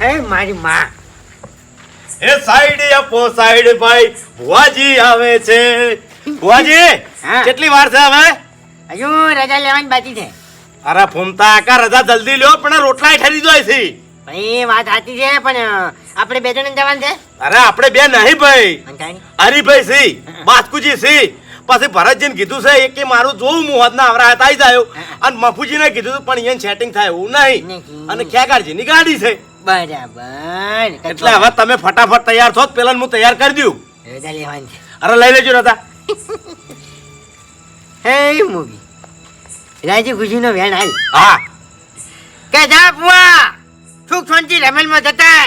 હે મારી માં. એ સાઈડ આપો સાઈડ ભાઈ ભુવાજી આવે છે. ભુવાજી હા. કેટલી વાર છે હવે? હજુ રજા લેવાની બાકી છે. અરે ફૂમતા આકા રજા જલ્દી લ્યો પણ રોટલા ઠરી જાય છે. ભાઈ વાત સાચી છે પણ આપણે બે જણ જવાનું છે? અરે આપણે બે નહીં ભાઈ. હરીભાઈ સી બાસ્કુજી સી પછી ભરતજીને કીધું છે એક કે મારું જોવું મુહૂર્તના આવરા હતા આવી જાય અને મફુજીને કીધું પણ અહીંયા સેટિંગ થાય એવું નહીં. અને ખેગારજીની ગાડી છે. બરાબર. એટલે હવે તમે ફટાફટ તૈયાર થો પેલા હું તૈયાર કરી દઉં. છે અરે લઈ લેજો નતા. હે મૂવી. રાજી ખુશીનો વેણ હાલ હા. કે જા બુઆ સુખ શાંતિ રમેલમાં જતા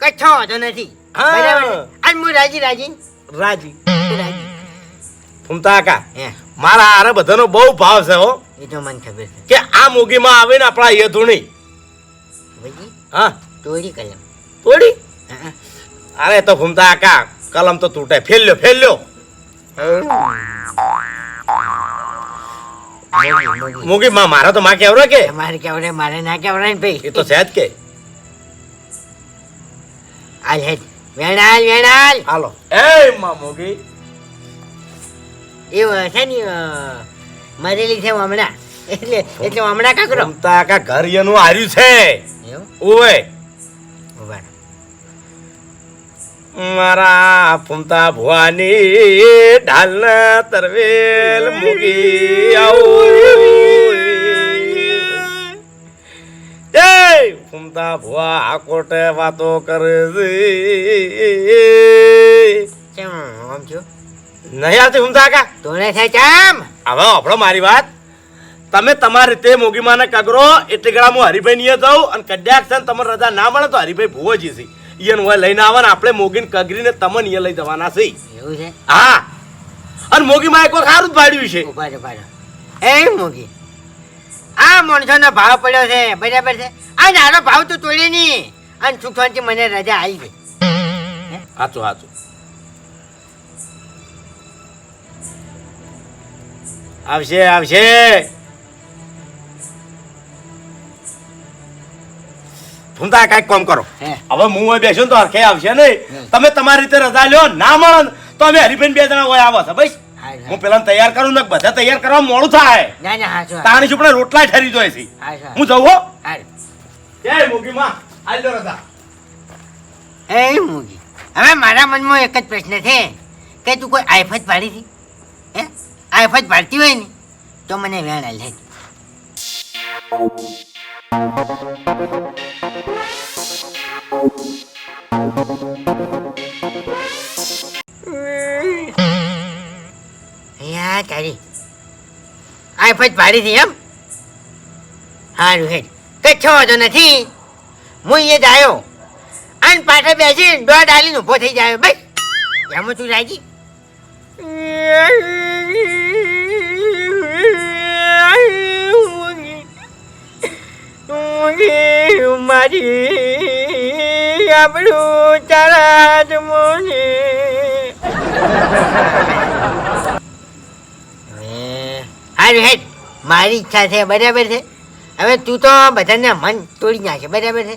કચ્છો તો નથી. હા. બરાબર આજ હું રાજી રાજી. રાજી. રાજી. ફૂમતા કાકા હે. મારા આરે બધાનો બહુ ભાવ છે હો. એ તો મને ખબર છે. કે આ મૂગીમાં આવીને આપણા યધુણી હા. તોડી કલમ. હા. અરે તો ભૂમતા આકા કલમ તો તૂટે. ફેલ્યો ફેલ્યો. મોગી, માં મારો તો માં કેવરો કે? મારે કેવડે મારે ના કેવડે ને ભાઈ. એ તો છે જ કે. આલ હેડ વેણાલ વેણાલ હાલો. એ માં મૂગી એ છે ને મરેલી છે હમણાં. એટલે એટલે હમણાં કાકરો ફૂમતા કાકા ઘર એનું હાર્યું છે. ઓય મારા ફૂમતા ભુવાની ઢાલ તરવેલ મૂકી આવો. ફૂમતા ભુવા આ કોટે વાતો કરે છે કેમ આમ થયું નહીં આવતી ફૂમતા કા તોડે છે કેમ હવે આપણો મારી વાત. તમે તમારી રીતે મોગીમાને કગરો એટલે ગળા હું હરિભાઈ નીએ જાઉં અને કદાચ છે તમારે રજા ના મળે તો હરિભાઈ ભુવોજી છે ઈયન હોય લઈને આવવાના. આપણે મોગીને કગરીને તમને ઈએ લઈ જવાના છે. એવું છે? હા. અને મોગીમાં એક વખત સારું પાડ્યું છે. ઊભા ઊભા એ મોગી? આ માણસોનો ભાવ પડ્યો છે બરાબર છે? આ નાનો ભાવ તો તોડે નહીં. અને સુખ શાંતિ મને રજા આવી ગઈ. સાચું સાચું આવશે આવશે. ફૂમતા કાંઈક કામ કરો. હવે હું હોય બેસ્યો તો હરખે આવશે નહીં. તમે તમારી રીતે રજા લ્યો ના મળે તો અમે હરિભાઈ બે જણા હોય આવો છો ભાઈ હા, પેલા તૈયાર કરું ને બધા તૈયાર કરવા મોડું થાય. તાણી પણ રોટલા ઠરી જોઈએ છે. હું જવું હો જય મોગી માં આજ રજા. એ મૂકી. હવે મારા મનમાં એક જ પ્રશ્ન છે કે તું કોઈ આફત પાડી હતી હે? આફત પાડતી હોય ને તો મને વેણ હાલ હેડ. યા તારી. પાડી હતી એમ? હારું હેડ. કચ્છો વાંધો નથી. હું અહીંયા જ આવ્યો. અને પાછળ બેસી દોડ આલીને ઊભો થઈ જાય. બસ. એમાં તું મારી આપણું તારા જ મોને હારું હેડ. મારી ઈચ્છા છે, બરાબર છે. હવે તું તો બધાને મન તોડી નાખે, બરાબર છે.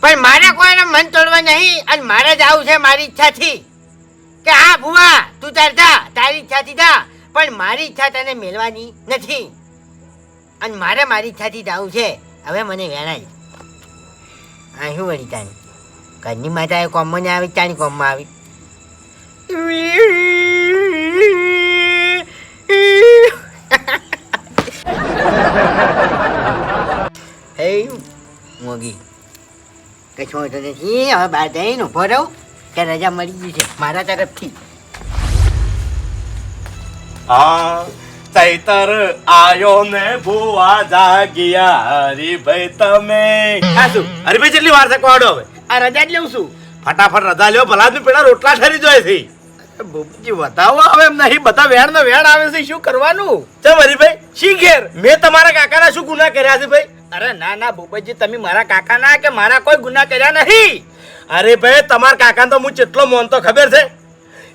પણ મારે કોઈને મન તોડવા નહીં, અને મારે જ આવું છે મારી ઈચ્છાથી. કે હા, ભુવા, તું તાર જા, તારી ઈચ્છાથી જા. પણ મારી ઈચ્છા તને મેળવાની નથી. અને મારે મારી ઈચ્છાથી જ આવું છે. હવે મને વેણાય. આ શું વળી તાની ઘરની માતા કોમમાં ને આવી તાની કોમમાં આવી. હે મોગી. કશું હોતો નથી હવે બહાર જઈને ઊભો રહું કે રજા મળી ગઈ છે મારા તરફથી. હા ચૈતર આયો ને ભુવા જાગ્યા હરિભાઈ તમે. હરિભાઈ કેટલી વાર છે હવે? આ રજા જ લઉં છું. ફટાફટ રજા લ્યો ભલા તું પેલા રોટલા ઠરી જાય છે. બુબજી બતાવો હવે એમ નહીં બધા વેણ ને વેણ આવે છે શું કરવાનું? ચમ હરીભાઈ શી ઘેર? મેં તમારા કાકાના શું ગુના કર્યા છે ભાઈ? અરે ના ના ભૂપતજી તમે મારા કાકાના કે મારા કોઈ ગુના કર્યા નહીં. અરે ભાઈ તમારા કાકાને તો હું કેટલો મોનતો ખબર છે.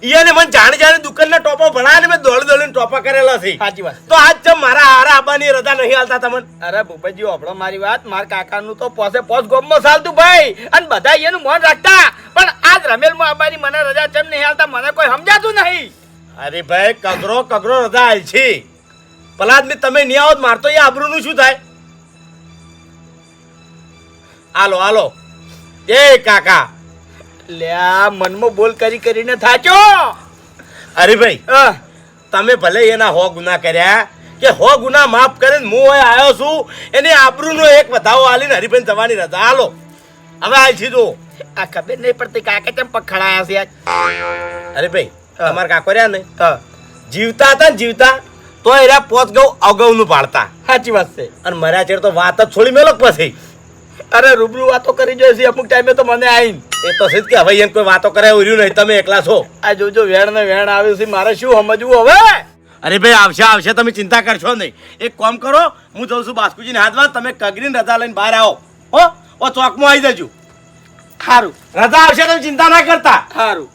ઈયાને મને જાણે જાણે દુકાનના ટોપા ભણાવે મેં દોડી દોડીને ટોપા કરેલા છે. સાચી વાત. તો આજ જમ મારા હારા આબાની રજા નહીં હાલતા તમને અરે ભૂપેજી આપણો મારી વાત. માર કાકાનું તો પોસે પોસ ગોમમાં ચાલતું ભાઈ. અને બધા એનું મોન રાખતા. પણ આજ રમેલમાં અમારી મને રજા જમ નહીં હાલતા મને કોઈ સમજાતું નહીં. અરે ભાઈ કગરો કગરો રજા હાલ છે. પલાદ ને તમે નહીં આવો મારતો એ આબરૂનું શું થાય? આલો આલો એ કાકા લ્યા મનમાં બોલ કરી કરીને થાચો. અરે ભાઈ તમે ભલે એના હો ગુના કર્યા કે હો ગુના માફ કરીને હું અહીં આવ્યો છું એની આબરૂનો એક વધાવો આલીને હરીભાઈ જવાની રજા. હાલો હવે હાલ સીધું. આ ખબર નહીં પડતી કાકે કેમ પખડાયા છે અરે ભાઈ. તમારા કાકો રહ્યા ને? જીવતા હતા ને જીવતા તો એરા પોત ગૌ અગાઉનું પાડતા. સાચી વાત છે. અને મર્યા ચેડ તો વાત જ છોડી મેલો પછી. અરે રૂબરૂ વાતો કરી જોઈએ છે અમુક ટાઈમે તો મને આવીને એ તો સીધ કે હવે એમ કોઈ વાતો કરે એવું નહીં તમે એકલા છો. આ જોજો વેણ ને વેણ આવ્યું છે મારે શું સમજવું હવે? અરે ભાઈ આવશે આવશે તમે ચિંતા કરશો નહીં. એક કામ કરો હું જઉં છું બાસ્કુજીને હાથમાં તમે કગરીને રજા લઈને બહાર આવો. હો? ઓ ચોકમાં આવી જજો. સારું રજા આવશે તમે ચિંતા ના કરતા. સારું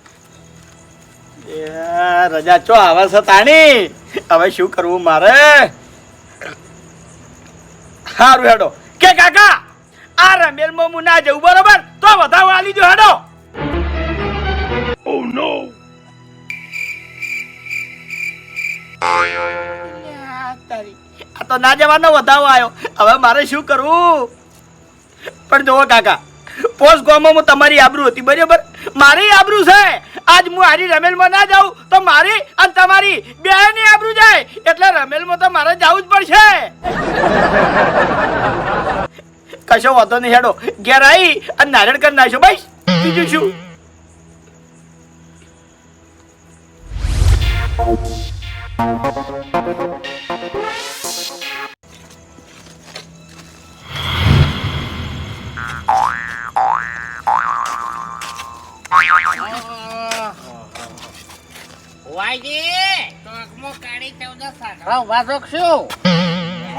રજા ચો આવે છે તાણી? હવે શું કરવું મારે? સારું હેડો. કે કાકા? આ રમેલમાં હું ના જવું બરોબર? તો વધાવો આલી જો હેડો. આ તો ના જવાનો વધાવો આવ્યો હવે મારે શું કરવું? પણ જોવો કાકા પોસ્ટ ગામમાં હું તમારી આબરૂ હતી બરાબર? મારી આબરૂ છે. આજ હું હારી રમેલમાં ના જાઉં તો મારી અને તમારી બેની આબરૂ જાય. એટલે રમેલમાં તો મારે જવું જ પડશે. કશો વાંધો નહીં હેડો. ઘેર આવી અને નારણ કરી નાખ્યો ભાઈ બીજું શું? સાંકળા ઊભા છો કે શું?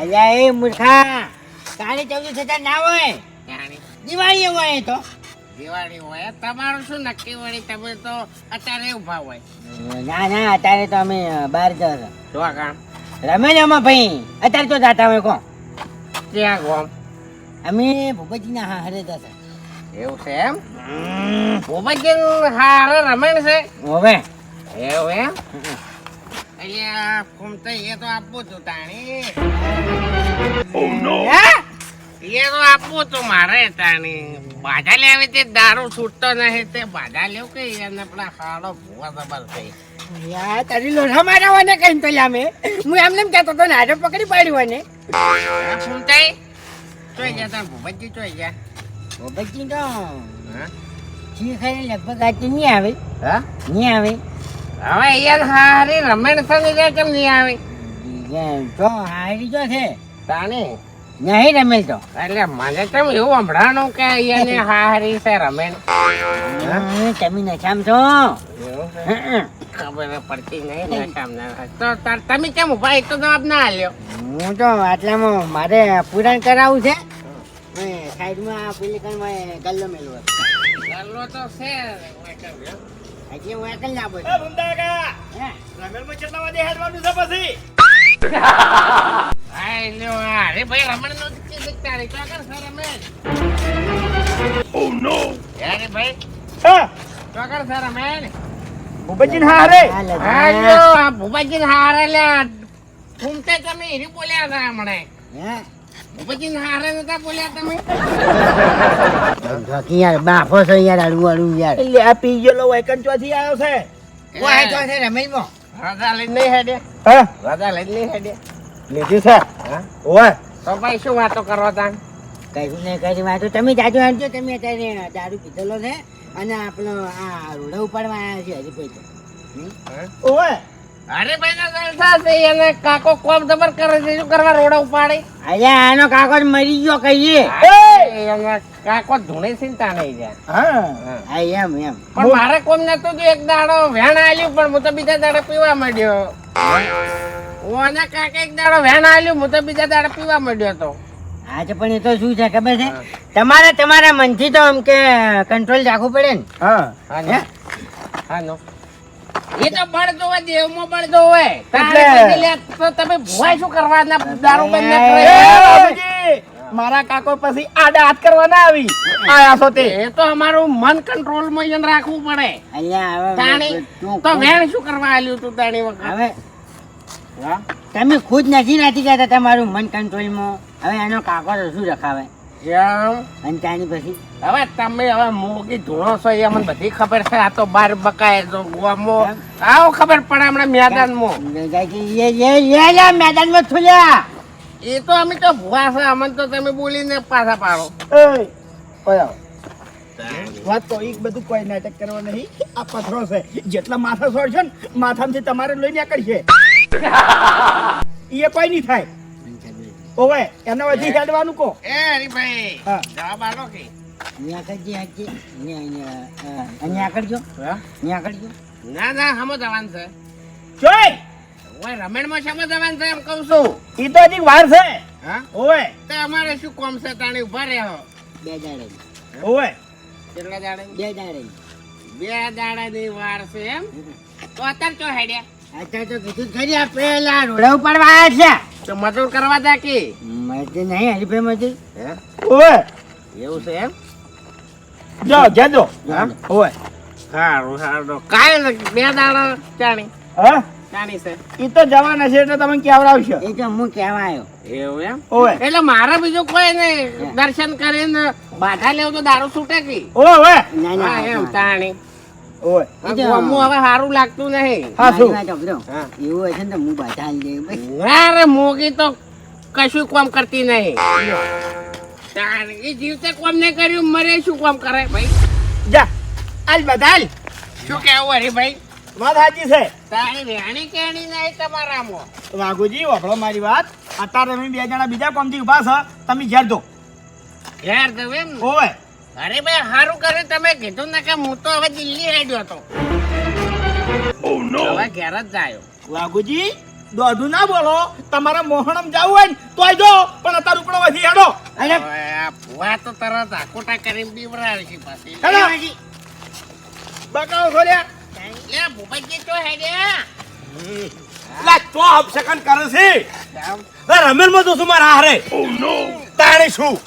અલ્યા એ મૂર્ખા. કાળી ચૌદ થતા ના હોય. દિવાળી હોય તો. દિવાળી હોય તમારું શું નક્કી વળી તમે તો અત્યારે ઊભા હોય. ના ના અત્યારે તો અમે બહાર જતા શું કામ રમે ને અમે ભાઈ. અત્યારે તો જાતા હોય કોણ? ત્યાં ગોમ? અમે ભૂપતજીના હા હરે જતા એવું છે એમ? ભૂપતજી હારે રમે છે. હવે? એવું એમ? અહીંયા ફૂમતે એ તો આપવું તું તાણી. હે? એ તો આપવું તો મારે તાણી. બાધા લેવી તે દારૂ છૂટતો નહીં તે બાધા લેવું કે એને પેલા હાડો ભૂવા જબર થઈ. યાર તારી લોઢા મારવાને હોય ને કઈ તો લામે હું એમને એમ કહેતો તો નાડો પકડી પાડ્યું ને ફૂમતે ચોઈ ગયા તાર ભૂપતજી ચોઈ ગયા. ભૂપતજી તો જી ખરી લગભગ આજે નહીં આવે. હા? નહીં આવે. હવે અહીંયા હારી રમેણ જાય કેમ નહીં આવે? તો હારી જો છે. તાણી નહીં રમેલ તો. એટલે મને તો એવું હમણાંનું કે અહીંયા હારી છે રમેણ હમ, તમે નશામ છો. ખબર પડતી નહીં નશામ તો તમે કેમ ઊભા એક તો જવાબ ના આલ્યો. હું તો આટલામાં મારે પૂરણ કરાવવું છે. સાઈડમાં પેલી ગલ્લો મેળવો ગલ્લો તો છે હજી હું એકલ ના બોલું રમેલમાં કેટલા વાગે હેડવાનું છે પછી? ભૂપતજી હા રે હાલે તો. હા લ્યો આ ભૂપાજી હારે લ્યા ફૂમતે તમે હીરી બોલ્યા હતા હમણાં હે? ભૂપાજી હારે નતા બોલ્યા તમે જોકી યાર બાફો છો યાર અડવું અડવું યાર એટલે આ પી ગયેલો વાયકન ચોથી આવ્યો છે છે રમેશમાં રજા લઈને નહીં હેડે. હા? રજા લઈને નહીં હેડે. લીધી છે? હા. ઓય તો ભાઈ શું વાતો કરવા તા કશું નહીં કઈ વાત. તમે જાજો હાલજો તમે અત્યારે દારૂ પીધેલો ને અને આપણો આ રોડા ઉપાડવા આવ્યા છે હજી કોઈ તો. ઓય અરે ભાઈ ના જલસા છે એને કાકો કોમ જબર કરે છે. શું કરવા રોડા ઉપાડે? અલ્યા આનો કાકો જ મરી ગયો કહીએ. એને કાકો ધૂણે ચિંતા નહીં જાય. હા. હા. એમ એમ. પણ મારે કોમ નતું જો એક દાડો વેણ આલ્યું પણ હું તો બીજા દાડે પીવા માંડ્યો. ઓને કાકા એક દાડો વેણ આલ્યું હું તો બીજા દાડે પીવા માંડ્યો તો. આજે પણ એ તો શું છે ખબર છે? તમારે તમારા મનથી તો એમ કે કંટ્રોલ રાખવું પડે ને? હા. હા? હે? હા નો. એ તો બળતો હોય દેવમાં બળતો હોય. એટલે- તમે ભુવાય શું કરવાના? દારૂ બંધ મારા કાકો પછી આડા હાથ કરવાના આવી. આયા છો તે. એ તો અમારું મન કંટ્રોલમાં એને રાખવું પડે. અહીંયા હવે તાણી તું તો વેણ શું કરવા આલ્યું તું તાણી વખત? હવે તમે ખુદ નથી નથી કહેતા તમારું મન કંટ્રોલમાં? હવે એનો કાકો તો શું રખાવે? એમ. અને ત્યાંની પછી? હવે તમે હવે મોગી ધૂણો છો એ અમને બધી ખબર છે. આ તો બાર બકાય તો ગોમો આવો ખબર પડે હમણાં મેદાનમાં. મેદાનમાં થુલ્યા. એ તો અમે તો ભુવા છે. અમને તો તમે બોલીને પાછા પાડો. એય, વાત તો એક બધું કોઈ નાટક કરવા નહીં. આ પથરો છે. જેટલા માથા છે ને માથામાંથી તમારે લઈને આ કરશે એ કોઈ નહીં થાય. ઓવે એને વધી હેડવાનું કો એ હરીભાઈ હા. જવાબ આલો કે. અહીંયા કરજે હાજી અહીંયા કરજો અહીંયા કરજો ના ના હમો જવાન છે. જોઈ! ઓય રમેણમાં શેમાં જવાન છે એમ કહું છું. ઈ તો હજી વાર છે. હા? ઓવે. તો અમારે શું કોમ છે તાણી ઊભા રહે હો બે દાડે ઓવે. કેટલા દાડે બે દાડે બે દાડાની વાર છે એમ? તો અત્યારે ચો હેડ્યા? અત્યારે તો કીધું ખરી આ પેલા રોડા ઉપાડવા આવ્યા તો મજૂર કરવા જા કે. મજૂર નહીં હરીફાઈ મજૂર. ઓવે. એવું છે એમ? જો જેજો. હા? સારું સારું કાય બે દાડા ચાણી. હા? ચાણી છે. ઈ તો જવાના છે એટલે તમે કેવડાવશો? એ તો હું એવું એમ? ઓવે. એટલે મારે બીજું કોઈ નહીં. દર્શન કરીને બાધા લેવું તો દારૂ છૂટે કે. ના ના એમ તાણી. હવે સારું લાગતું નહીં. એવું હોય હશે ને તો હું બાધા આલી દઈશ ભાઈ. ના રે મોગી તો કશું કામ કરતી નહીં. એ જીવતે કામ નહીં કર્યું મરે શું કામ કરે ભાઈ? જા. આલ બધાલ શું કેવું હરી ભાઈ? વાત સાચી છે. તારી રેણી કેણી નહીં તમારામાં. વાઘુજી વાપરો મારી વાત. અત્યારે તમે બે જણા બીજા કોમથી ઊભા છો તમે ઘેર દો. ઘેર દો એમ ને? અરે ભાઈ સારું કરે તમે કીધું ને કે હું તો હવે દિલ્હી રેડ્યો હતો. હવે ઘેર જ જાયો. વાઘુજી દોઢું ના બોલો. તમારે મોહણમ જવું હોય ને તોય જો પણ અત્યારે ઉપડો વધી હેડો. અરે ભુવા તો તરત આકોટા કરીને બીવરાવે છે પાછી. હેડો. બકાવ ખોલ્યા લે ભૂપતજી તો હેડ્યા લા તો અપશકન કરે છે. રમેલમાં તો શું મારા હારે. તાણે શું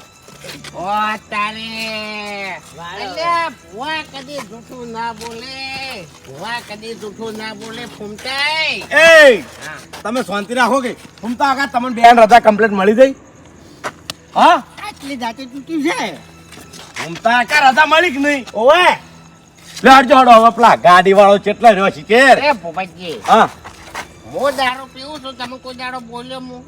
ઓ તારે અલ્યા ભુવા કદી જૂઠું ના બોલે. ભુવા કદી જૂઠું ના બોલે. ફૂમતાય. એ તમે શાંતિ રાખો કે ફૂમતા આગા તમને બેન રજા કમ્પ્લીટ મળી ગઈ હા? આટલી જાતે તૂટી છે? ફૂમતા આગા રજા મળી કે નહીં? ઓવે. લાડજો હડો હવે પેલા ગાડી વાળો કેટલા રહ્યો છે કે એ ભૂપતજી હા. હું દારૂ પીવું છું તમે કોઈ દાડો બોલ્યો હું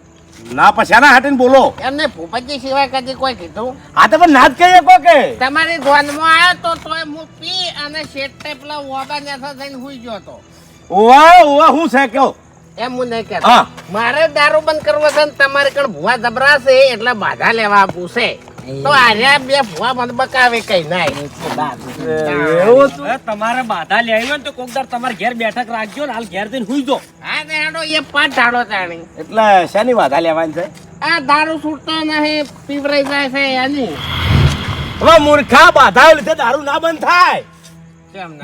ના પછી હાટીને બોલો. એમને ભૂપતજી સિવાય કદી કોઈ કીધું? આ તો પણ ના જ કહીએ કો કે તમારી ધ્વનમાં આવ્યો તો તોય હું પી અને શેઠે પેલા ઓબા નેસા થઈને હુઈ ગયો તો ઓવા ઓવા હું છે કયો? એમ હું નહીં કહેતો. હા. મારે દારૂ બંધ કરવો છે ને તમારે કણ ભૂવા જબરાશે એટલે બાધા લેવા પૂછે તો આર્યા બે ભૂવા મને બકાવે કઈ નાય. એવું તું હવે તમારે બાધા લેવી હોય તો કોકદાર તમારે ઘેર બેઠક રાખજો ને હાલ ઘેર જઈને હુઈ જો હા ને હેડો એ પાટ ઢાળો તાણી. એટલે શેની વાધા લેવાની છે? આ દારૂ છૂટતો નહીં પીવરાઈ જાય છે એની. હવે મૂર્ખા બાધા લીધે દારૂ ના બંધ થાય.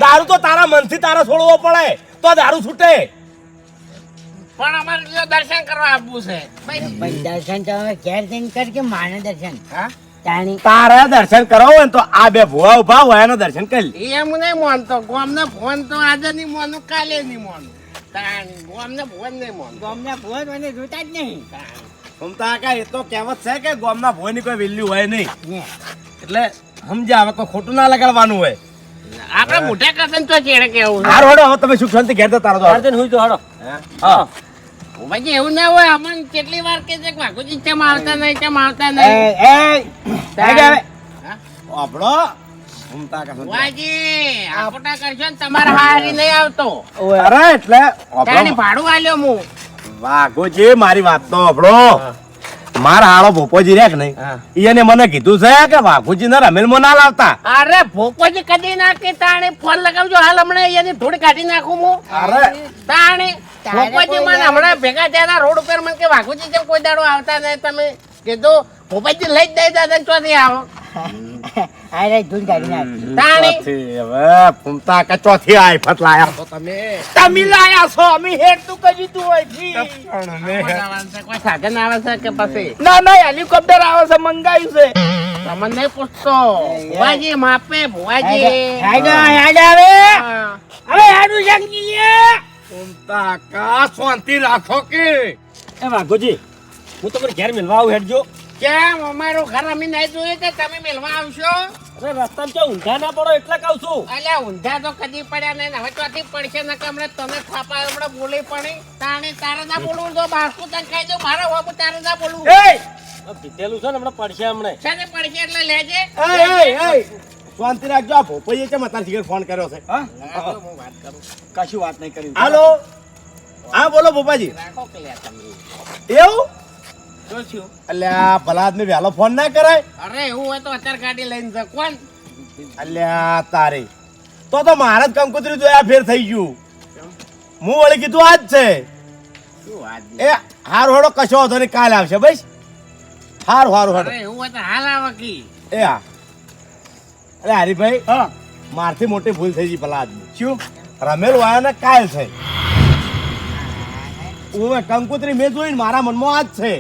દારૂ તો તારા મનથી તારે છોડવો પડે તો દારૂ છૂટે. પણ અમારે દર્શન કરવા આપવું છે. ભાઈ દર્શન તો હવે ઘેર જઈને કરજે કે માને દર્શન. હા? તારે દર્શન કરાવો હોય ને તો આ બે ભુવા ઊભા હોય એનો દર્શન કરી લે. એમ નહીં માનતો. ગોમને ફોન તો આજે નહીં માનું કાલે નહીં માનું. ગોમને ફોન નહીં માનું ગામના તો મને જોતા જ નહીં. ઘૂમતા કાકા એ તો કહેવત છે કે ગોમના ભુવાની કોઈ વેલ્યુ હોય નહીં. એટલે સમજ્યા હવે કોઈ ખોટું ના લગાડવાનું હોય. આપણે મોટા કસન તો ચેડે કેવું હારો હાર હવે તમે સુખ શાંતિ ઘેર તો તારો તો હુઈ જો હડો હા. પછી એવું ના હોય અમને કેટલી વાર કે છે કે વાઘુજી ચમ આવતા નહીં ચમ આવતા નહીં? આપણો ઘૂમતા કાકા વાજી આકોટા કરશો ને તમારે હારી નહીં આવતો. અરે એટલે તાણી આપણો ભાડું આલ્યો હું. વાઘોજી મારી વાત તો આપણો મારા હાળો ભોપોજી રે કે નહીં? એને મને કીધું છે કે વાઘુજી ને રમેલ ના લાવતા. અરે ભોપોજી કદી નાખી તાણી ફોન લગાવજો. હાલ હમણાં એની થોડી કાઢી નાખું હું. અરે. તાણી તારે મને હમણાં ભેગા થયા રોડ ઉપર મને કે વાઘુજી જેમ કોઈ દાડો આવતા નહીં? તમે કીધું ભોપાજી લઈ જ દઈ દાદા ચોથી આવો. આ રે કાઢી નાખ તાણી. હવે ફૂમતા કે ચોથી આય ફતલાયા તો તમે તમે લાયા છો અમે હેડ તું કરી તું હોય છી. કોઈ સાધન આવે છે કે પછી? ના ના હેલિકોપ્ટર આવે છે મંગાવ્યું છે. તમને નહીં પૂછતો. ભુવાજી માપે ભુવાજી. હેડો હેડો હવે હા. હવે હેડું જંગી ફૂમતા કા શાંતિ રાખો કે? એ વાઘોજી હું તમારે ઘેર મેળવા આવું હેડજો. કેમ? અમારું ઘર અમે નહીં જોઈએ કે તમે મેળવા આવશો? અરે રસ્તામાં તો ઊંધા ના પડો એટલે કહું છું. અલ્યા ઊંધા તો કદી પડ્યા નહીં. હવે ચોથી પડશે ને કે હમણાં તમે થાપા હમણાં બોલી પડી. તાણે તારે ના બોલવું તો બાસ્કુ તને ખાઈ દો મારા બાબુ તારે ના બોલવું. એ! પીધેલું છે ને હમણાં પડશે હમણાં. છે ને પડશે એટલે લેજે. એ એ એ! શાંતિ રાખજો. આ ભોપઈએ છે મતાર જીગર ફોન કર્યો છે? હા? વાત કરું કશું વાત નહીં કરી. હાલો. હા બોલો ભોપાજી. રાખો કે એવું? અલ્યા ભલા આદમી વહેલો ફોન ના કરાય? અરે એવું હોય તો અત્યારે ગાડી લઈને જા કોણ? અલ્યા તારે. તો તો મારે જ કંકોત્રી જોયા ફેર થઈ ગયું. હું વળી કીધું આજ છે. એ હાર હોડો કશો હતો ને કાલે આવશે બસ. હારું હારું હારું અરે એવું હોય તો હાલ આવે કી. એ હા. અરે હરીભાઈ હા. મારથી મોટી ભૂલ થઈ ગઈ પેલા આદમી શું? રમેલ વાયા ને કાયલ છે. ઓવે કંકોત્રી મેં જોઈ ને મારા મનમાં આજ છે.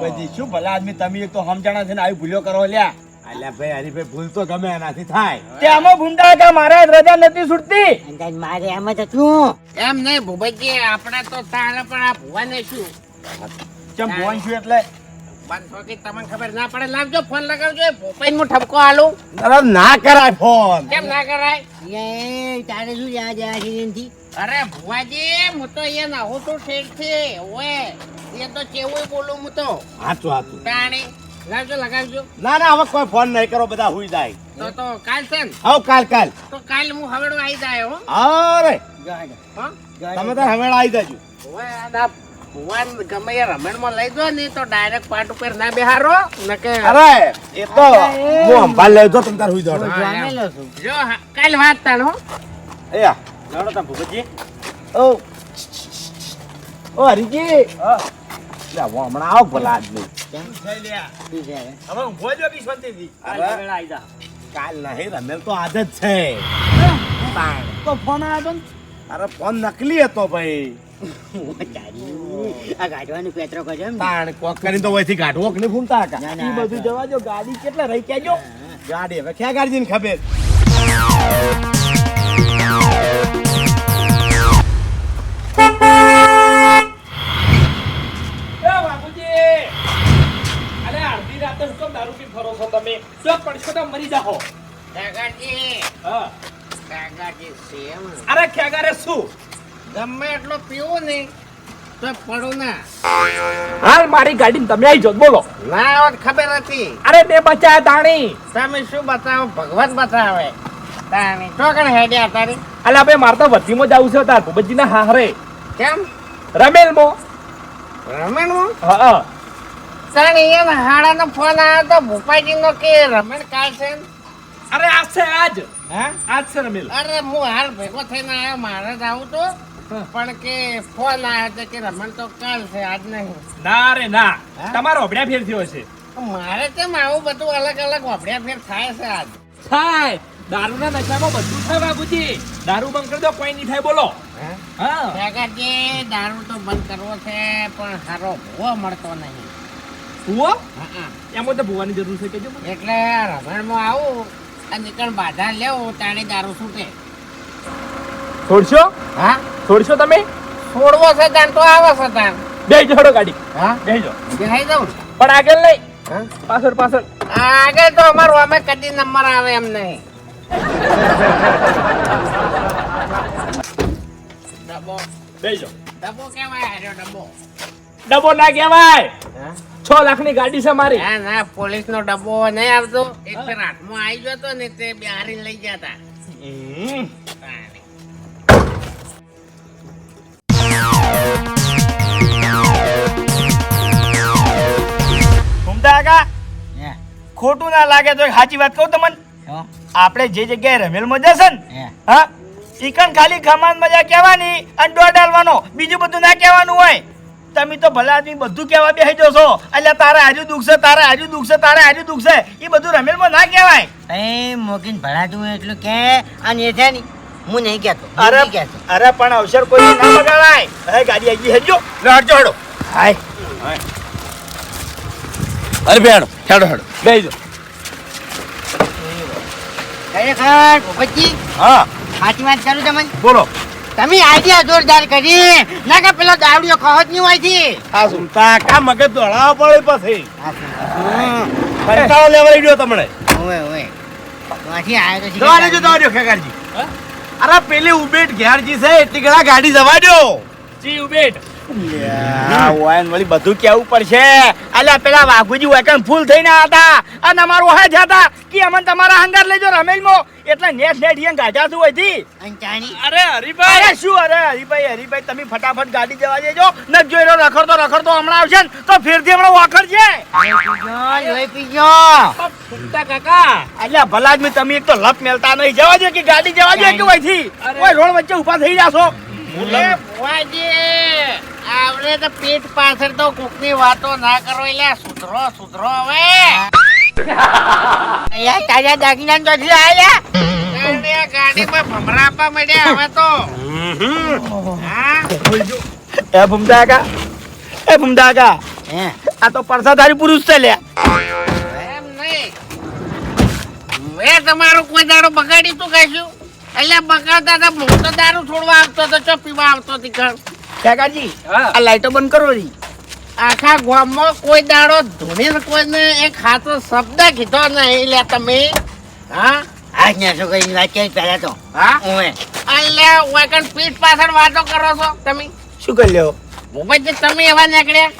બધી શું ભલા આદમી તમે એક તો સમજાણા છે ને આવી ભૂલ્યો કરો લ્યા. અલ્યા ભાઈ હરીભાઈ ભૂલ તો ગમે એનાથી થાય. તે આમાં ભૂંડા હતા મારા રજા નથી છૂટતી. અંદાજ મારે એમ જ હતું. એમ નહીં ભૂપતજી આપણે તો તારે પણ આ ભુવાને શું? ચમ ભુવન છું એટલે? પાંચસો કે તમને ખબર ના પડે લાવજો ફોન લગાવજો ભોપાઈ હું ઠપકો આલું. અરે ના કરાય ફોન. કેમ ના કરાય? એ તારે શું યાદ આ થી અરે ભુવાજી હું તો અહીંયા નાહું છું ઠેઠ છે ઓએ એ તો કેવું બોલું હું તો. હાચું હાચું. તાણી લાવજો લગાવજો. ના ના હવે કોઈ ફોન નહીં કરો બધા હુઈ જાય. તો તો કાલ છે ને? આવ કાલ કાલ. તો કાલ હું હવેડો આવી જાય હો. અરે. તમે તો હમેળા આવી જજો. ઓએ ભુવાન ગમે એ રમણમાં લઈ દો ને તો ડાયરેક્ટ પાટ ઉપર ના બેહારો. નકે અરે એ તો હું અંબાલ લઈ જો તમે તાર હુઈ હા, છું. જો હા, કાલ વાત તાણ હો. એ આ. લાવડો તા ભૂપતજી. ઓ. ઓ હરીજી. લે હું હમણાં આવ ભલા આદમી. બીજા હવે? ઊંઘો જો કે શાંતિથી. કાલ. વેળા આઈ જા. કાલ નહીં રમેલ તો આજ જ છે. તો ફોન આવ્યો અરે ફોન નકલી હતો ભાઈ. આ ગાઢવાનું પેત્રો કરજો એમ ને? તાણ કોક કરીને તો વહીથી કાઢવો કે નહીં ફૂમતા હતા ના, ઈ બધું જવા જો ગાડી કેટલા રહી કેજો ગાડી હવે ક્યાં ગાડી ખબર? એ બાપુજી! અરે અડધી રાતે શું કેમ દારૂ પી ફરો છો તમે? જો પડશો તો મરી જાઓ. કાકાજી. હા. કાકાજી સેમ. અરે ખેગારે શું? ગમે એટલો પીવો ને તો પડો ના. હાલ મારી ગાડી તમે આવી જાઓ બોલો. ના વાત ખબર હતી અરે બે બચા તાણી. તમે શું બતાવો? ભગવાન બતાવે. તાણી તો કણ હેડ્યા તારી અલા બે મારે તો વધીમાં જવું છે તાર ભૂપતજી ના હારે કેમ? રમેલમાં. રમણમાં હા તાણી એમ હાડાનો ફોન આવ્યો તો ભૂપાજી નો કે રમેલ કાલ છે? અરે આજ છે આજ. હા? આજ છે રમેલ. અરે હું હાલ ભેગો થઈને આવ્યો મારે જ આવું તો. પણ કે ફોન આવ્યો છે કે રમણ તો કાલ છે આજ નહીં. ના રે ના. તમારો અભડ્યા ફેર થયો છે. મારે તેમ આવું બધું અલગ અલગ અભડ્યા ફેર થાય છે આજ? થાય. દારૂના નશામાં બધું થાય બાબુજી દારૂ બંધ કરી દો કોઈ નહીં થાય બોલો. હા? હા. કાકાજી દારૂ તો બંધ કરવો છે પણ સારો ભૂવો મળતો નહીં. ભૂવો? હા એમાં તો ભૂવાની જરૂર છે કેજો. એટલે રમણમાં આવું અને નીકળ બાધા લેવું તાણી દારૂ છૂટે. છોડશો? હા? છોડશો તમે? છોડવો છે તાણ તો આવો છે તાણ બે જોડો ગાડી. હા? બેજો બેહાઈ જાઉં પણ આગળ નહીં. હા? પાછળ પાછળ. આગળ તો અમારો અમે કદી નંબર આવે એમ નહીં. ડબ્બો. બેજો ડબ્બો કેવાય હાર્યો ડબ્બો? ડબ્બો ના કેવાય છ લાખની ગાડી છે મારી. ના ના પોલીસ નો ડબ્બો નહીં આવતો. એક રાત હું આવી ગયો તો ને તે બિહારી લઈ ગયા ખોટું ના લાગે તો સાચી વાત કહું તમને? આપણે જે જગ્યાએ રમેલમાં જશે ને હા. ચિકન ખાલી ખમાન મજા કહેવાની અને દોઢ ડાલવાનો બીજું બધું ના કહેવાનું હોય. તમે તો ભલા આદમી બધું કહેવા બેસી જશો એટલે તારે આજુ દુખશે તારે આજુ દુખશે તારે આજુ દુખશે એ બધું રમેલમાં ના કહેવાય. એ મોગીન ભણાતું એટલું કે અને એ છે ને હું નહીં કહેતો અરે કહેતો. અરે પણ અવસર કોઈ ના બગાડાય. હવે ગાડી આવી હેજો લે જોડો હાય. હાય. અરે બેડો હેડો હેડો. બેસી ખરેખર ભૂપતજી હા. સાચી વાત કરું તમને? બોલો. તમે આઈડિયા જોરદાર કરી. ના કે પેલો દાવડીઓ ખોજ નહીં હોય છે આ સુલતા કા મગજ દોડાવો પડે પછી? કંટાળો લેવા ગયો તમને. ઓય ઓવે. ત્યાંથી આવ્યો તો દોડે જો દોડ્યો ખેગારજી. અરે પેલી ઉબેટ ઘેરજી છે એટલી ગાડી જવા દો જી ઉબેટ. વળી બધું કેવું પડશે? અલ્યા પેલા વાઘુજી વેકન ફૂલ થઈને હતા. અને અમારું હા હતા. કે અમને તમારા હંગાર લેજો રમેલમાં. એટલે નેટ નેટ ઈયન ગાજા શું હોય અરે હરીભાઈ. અરે શું અરે હરીભાઈ હરીભાઈ તમે ફટાફટ ગાડી જવા દેજો. ન જોઈ રહ્યો રખડતો રખડતો હમણાં આવશે ને તો ફેરથી હમણાં વાખર છે. કાકા. અલ્યા ભલા તમે એક તો લપ મેલતા નહીં. જવા દે કે ગાડી જવા દે કે અરે. રોડ વચ્ચે ઊભા થઈ જાશો. આવડે તો પીઠ પાછળ તો કોકની વાતો ના કરો એટલે સુધરો સુધરો હવે. અહીંયા તાજા દાગીના ચોથી આયા ગાડી આ ગાડીમાં ભમરા આપવા માંડ્યા હવે તો. હા? એ ભૂમતા કા એ ભૂમતા કા હે? આ તો પરસાધારી પુરુષ છે લે એમ નહીં. મેં તમારું કોઈ દાડો બગાડી તું કહીશું એટલે બગાડતા હતા હું તો દારૂ છોડવા આવતો હતો ચો પીવા આવતો હતી ઘર. કાકાજી હા. આ લાઈટો બંધ કરો જી આખા ગામમાં કોઈ દાડો ધોની કોઈને એક હાથો શબ્દ કીધો નહીં. લે તમે હા? આજ છો કઈ વાત ક્યાંય પહેલા તો? હા? ઓવે એટલે વાકણ પીઠ પાછળ વાતો કરો છો તમે? શું કરી લ્યો? ભૂપતજી તમે એવા નીકળ્યા?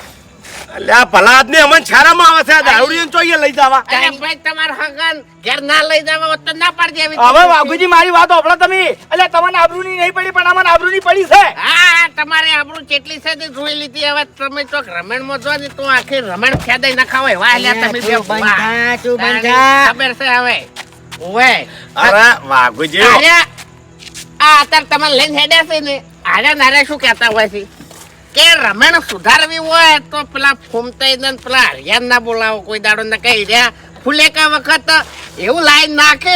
આ ભલા આદમી અમને છારામાં આવે છે આ જોઈએ લઈ જવા. અરે ભાઈ તમાર હગન ઘેર ના લઈ જવા તો ના પાડી દેવી હવે વાઘુજી મારી વાત હોભળો તમે. એટલે તમને આબરૂની નહીં પડી પણ અમને આબરૂની પડી છે. હા તમારે કેટલી છે તે જોઈ લીધી. હવે તમે તો રમણમાં જો ને તો આખી રમણ ફેદાઈ ના ખાવ વાહ લ્યા તમે બે બંધ બંધ. ખબર છે હવે. ઓવે અરે વાઘુજી. આ અત્યારે તમે લઈને હેડ્યા છે ને. આડા નારા શું કહેતા હોય છે? કે રમણ સુધારવી હોય તો પેલા ફૂમતાઈ ને પેલા હરિયાન ના બોલાવો. કોઈ દાડો ને કહી રહ્યા. ફુલેકા વખત એવું લાઈન નાખે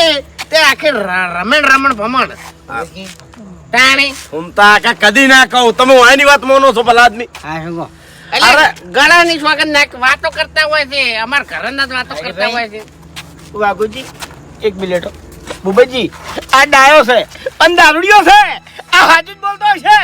તે આખી રમણ રમણ ભમણ. તાણી ફૂમતા કા કદી ના કહું. તમે આની વાત માનો છો ભલા આદમી? હા શું અરે. ગળાની સ્વાગત વાતો કરતા હોય છે. અમાર ઘરના જ વાતો કરતા હોય છે. વાઘુજી એક મિનિટ ભૂપતજી આ ડાયો છે. અને દારૂડિયો છે. આ હાજુ બોલતો છે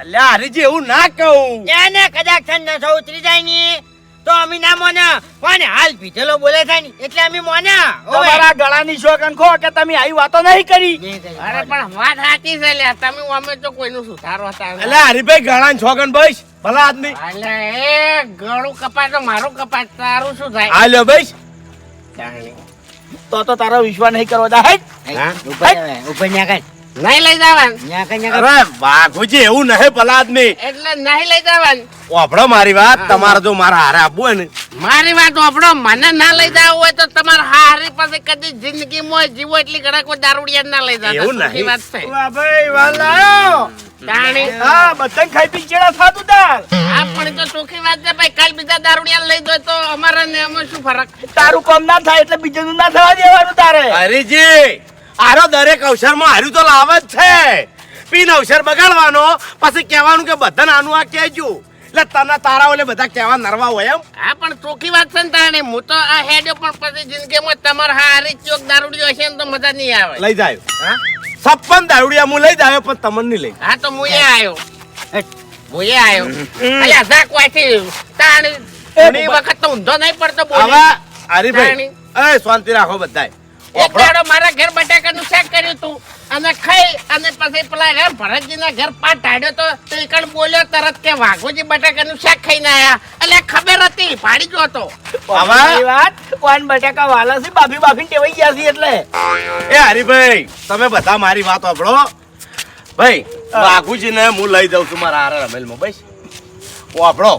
અલ્યા હરીજી એવું ના કહું. એને કદાચ નશો ઉતરી જાય ની તો અમે ના મોને. કોને હાલ પીધેલો બોલે થાયની? એટલે અમે મોને. તમારા ગળાની શોકન ખો કે તમે આવી વાતો નહીં કરી? અરે પણ વાત સાચી છે લ્યા. તમે અમે તો કોઈનું સુધારો હતા અલ્યા હરીભાઈ ગાળા શોકન ભાઈ ભલા આદમી. એટલે એ ગળું કપાય તો મારું કપાય તારું શું થાય? હાલો ભાઈ તો તો તારો વિશ્વાસ નહીં કરવો દા. ઉપર ઉપર ન્યા કર. નહીં લઈ જવાનું. અરે વાઘુજી એવું નહીં આદમી એટલે નહીં લઈ જવાનું. વાપડો મારી વાત તમારે જો મારા હારે આપવું હોય ને. મારી વાત વાપરો મને ના લઈ જવું હોય તો તમારા હારી પાસે કદી જિંદગીમાં જીવો એટલી ઘણા કોઈ દારૂડિયા ના લઈ જતા. એવું સુખી નહીં. વાત છે. ભાઈ વાલાયો તાણી હા બધાને ખાઈ પી ચેડા થાતું તાર આ પણ તો ચોખ્ખી વાત છે ભાઈ કાલ બીજા દારૂડિયા લઈ દો તો અમારા ને એમાં શું ફરક? તારું કામ ના થાય એટલે બીજાનું ના થવા દેવાનું તારે. હરીજી આરો દરેક અવસરમાં હાર્યું તો લાવે જ છે. પીન અવસર બગાડવાનો પછી કહેવાનું કે બધાને આનું આ કહેજો. એટલે તને તારા ઓલે બધા કહેવા નરવા હોય એમ. હા પણ ચોખ્ખી વાત છે ને તાણે હું તો આ હેડ્યો પણ પછી જિંદગીમાં તમારે હારી ચોક દારૂડિયો હશે ને તો મજા નહીં આવે. લઈ જાય. સપન દારૂડિયા હું લઈ જાય પણ તમને નહીં લઈ. હા તો મુએ આવ્યો. મુએ આવ્યો. અલ્યા ઝાક વાથી તાણી વખત તો ઊંધો નહીં પડતો બોલી. હવે હરીભાઈ એ શાંતિ રાખો બધાય. એક દાડો મારા ઘર બટાકાનું શાક કર્યું તું. અને ખાઈ અને પછી પેલા રે ભરતજીના ઘર પાટ તો તો બોલ્યો તરત કે વાઘોજી બટાકાનું શાક ખાઈને આયા. એટલે ખબર હતી પાડી ગયો હતો. હવે વાત? વાન બટાકા વાલા છે બાફી બાફી ટેવાઈ ગયા છે એટલે. એ હરીભાઈ તમે બધા મારી વાત સાંભળો ભાઈ બાગુજીને હું લઈ જાઉં છું મારા હારે રમેલમાં બસ. વાપડો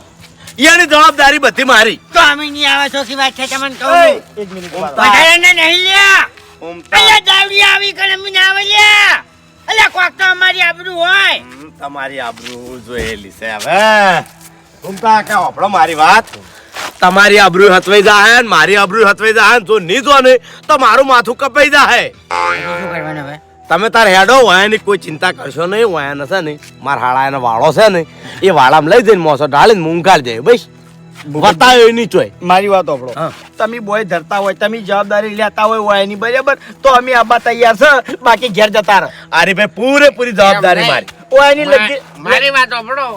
એની જવાબદારી બધી મારી. તો અમે નહીં આવે ચોખ્ખી વાત છે તમને કહું. એક મિનિટ વધારાને નહીં લ્યા. અલ્યા દાવડી આવી કરે મને આવે લ્યા. અલ્યા કોક તો અમારી આબરૂ હોય. તમારી આબરૂ જોયેલી છે હવે. ઉમતા કે આપણો મારી વાત. તમારી આબરૂ હતવાઈ જાય ને મારી આબરૂ હતવાઈ જાય ને જો નહીં જો ને તો મારું માથું કપાઈ જાય તમે તાર હેડો વાયાની કોઈ ચિંતા કરશો નહીં વાયા નશે નહીં મારા હાડા એનો વાળો છે ને એ વાળામાં લઈ જઈને મોસો ઢાળીને મૂંઘાડ જાય બસ. બતાવ્યો નહીં ચોય. મારી વાત સાંભળો. તમે બોય ધરતા હોય તમે જવાબદારી લેતા હોય હોય એની બરાબર? તો અમે આબા તૈયાર છે બાકી ઘેર જતા રહે. અરે ભાઈ પૂરેપૂરી જવાબદારી મારી. હોય એની લગી મારી વાત સાંભળો.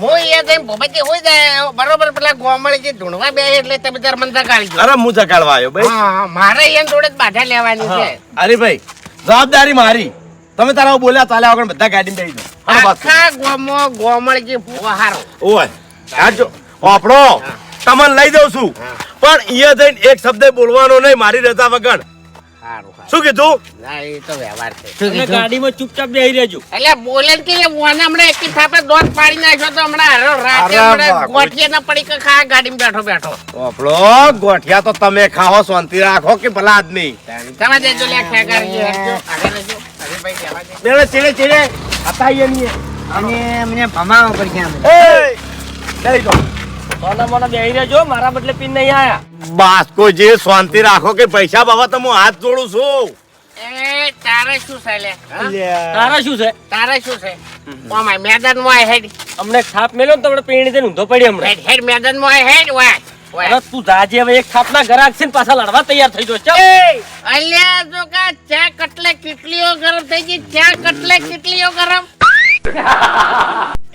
હું એ જઈને હોય જાય બરોબર પેલા ગોમળી જે ધૂણવા બે એટલે તમે તાર મન કાઢજો અરે હું આવ્યો ભાઈ મારે જોડે જ બાધા લેવાની છે. અરે ભાઈ જવાબદારી મારી. તમે તારા બોલ્યા ચાલ્યા વગર બધા ગાડી બેસી દો. આખા ગોમો ગોમળજી ભૂવા ઓય આજો આપણો તમને લઈ દઉં છું. પણ અહીંયા જઈને એક શબ્દ બોલવાનો નહીં મારી રજા વગર. હારું હારું શું કીધું? ના એ તો વ્યવહાર છે. શું ગાડીમાં ચૂપચાપ બેહી રહેજો. એટલે બોલે કે એ હમણાં એકી થાપે દોત પાડી નાખ્યો તો હમણાં હારો રાતે હમણાં બાપુ. ગોઠિયાના પડી કે ખા ગાડીમાં બેઠો બેઠો. આપણો ગોઠિયા તો તમે ખાઓ શાંતિ રાખો કે ભલા આદમી? તમે દેજો લે ખેગારજી હેરજો આગળ રહેજો હરીભાઈ કહેવા દે. ચેડે ચેડે ચેડે. હતાઈએ નહીં અને અમને ભમાવો પડશે અમે. એ લઈ જાઓ સોના મોના બેહી રહેજો મારા બદલે પીન નહીં આયા. બાસ્કો જે શાંતિ રાખો કે પૈસા બાબા તો હું હાથ જોડું છું. એ તારે શું છે લે? હા? શું છે? તારે શું છે? ઓમાય મેદાનમાં આય હેડ. અમને છાપ મેલ્યો ને તમને પીણી થઈને ઊંધો પડી હમણાં. હેડ હેડ મેદાનમાં આય હેડ વાય વાય અરે તું જાજે હવે એક થાપના ગરાક છે ને પાછા લડવા તૈયાર થઈ જો ચાલ. અલ્યા જો કા ચા કટલે કેટલીઓ ગરમ થઈ ગઈ ચા કટલે કેટલીઓ ગરમ.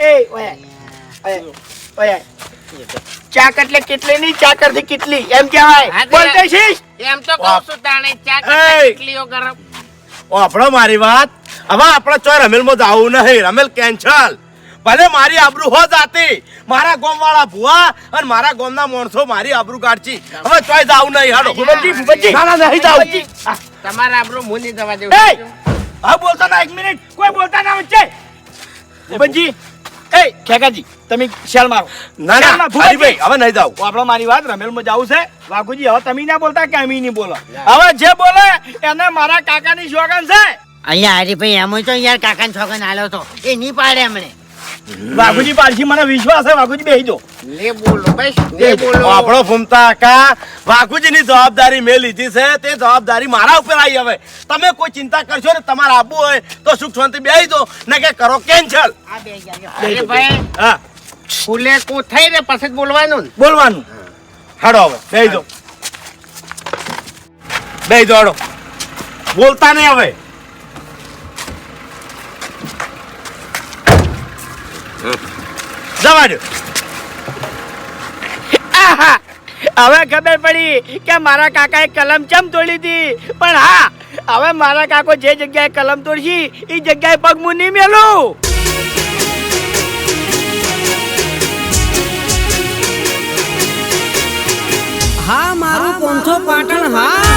એ ઓય ઓય ઓય. ચા એટલે. કેટલી ની ચાકરથી કેટલી? એમ કહેવાય. બોલતે છીશ એમ તો કહું છું તાણે ચાક કેટલીઓ ગરમ. ઓ આપણો મારી વાત. હવે આપણે ચોય રમેલમાં જાવું નહીં. રમેલ કેન્સલ ભલે મારી આબરૂ હો જાતી. મારા ગોમ વાળા ભુવા અને મારા ગોમ ના માણસો મારી આબરૂ કાઢી હવે ચોય જાવું નહીં. હાડો. ના ના નહીં જાવું. તમારા આપણું મુની નહીં દવા. દેવું હા બોલતા ના એક મિનિટ. કોઈ બોલતા ના વચ્ચે. ભૂપતજી એ ખેકાજી તમે શેલ મારો. ના ના ભાઈ હવે નહીં જાવ આપણો મારી વાત રમેલમાં જાવું છે. વાઘુજી હવે તમે ના બોલતા કે અમે નહીં બોલો? હવે જે બોલે એને મારા કાકાની શોગન છે. અહીંયા હરીભાઈ એમ તો યાર કાકાની શોગન આવ્યો તો. એ નહીં પાડે એમણે વાઘુજી પાલસી મને વિશ્વાસ છે વાઘુજી બેહી દો લે બોલો બસ લે બોલો. આપણો ફૂમતા કા વાઘુજીની જવાબદારી મેં લીધી છે તે જવાબદારી મારા ઉપર આવી હવે. તમે કોઈ ચિંતા કરશો ને તમારે આવવું હોય તો સુખ શાંતિ બેસી દો ને કે કરો કેન્સલ. અરે ભાઈ હા. ફૂલે કો થઈ રે પછી જ બોલવાનું. બોલવાનું. હાડો હવે બેસી દો બેસી દો હાડો. બોલતા નહીં હવે. જવા હવે ખબર પડી કે મારા કાકાએ કલમ ચમ તોડી હતી પણ હા, હવે મારા કાકો જે જગ્યાએ કલમ તોડશી એ જગ્યાએ પગ હું નહીં મેલું. હા, મારું પોંથો પાટણ, હા.